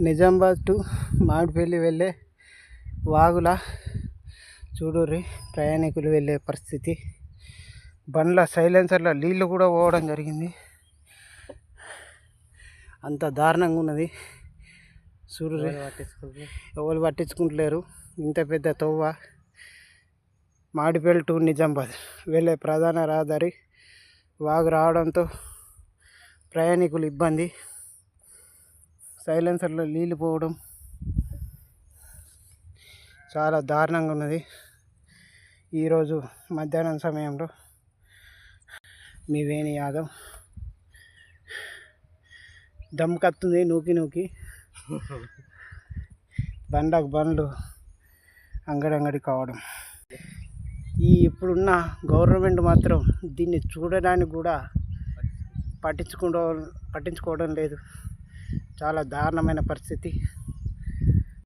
Nizamabad to Mamidipalli వెళ్ళే వాగుల చూడుర్రి. ప్రయాణికులు వెళ్ళే పరిస్థితి. బండ్ల సైలెన్సర్ల నీళ్ళు కూడా పోవడం జరిగింది. అంత దారుణంగా ఉన్నది. చూడుర్రి. ఎవరు పట్టించుకుంటలేరు. ఇంత పెద్ద తవ్వ. మాడిపల్లి టు నిజామాబాద్ వెళ్ళే ప్రధాన రహదారి వాగు రావడంతో ప్రయాణికులు ఇబ్బంది. సైలెన్సర్లో నీళ్ళు పోవడం చాలా దారుణంగా ఉన్నది. ఈరోజు మధ్యాహ్నం సమయంలో మీ వేణి యాదవ్ దమ్ కత్తుంది నూకి నూకి. బండకు బండ్లు అంగడంగడి కావడం. ఈ ఇప్పుడున్న గవర్నమెంట్ మాత్రం దీన్ని చూడడానికి కూడా పట్టించుకోవడం పట్టించుకోవడం లేదు. చాలా దారుణమైన పరిస్థితి.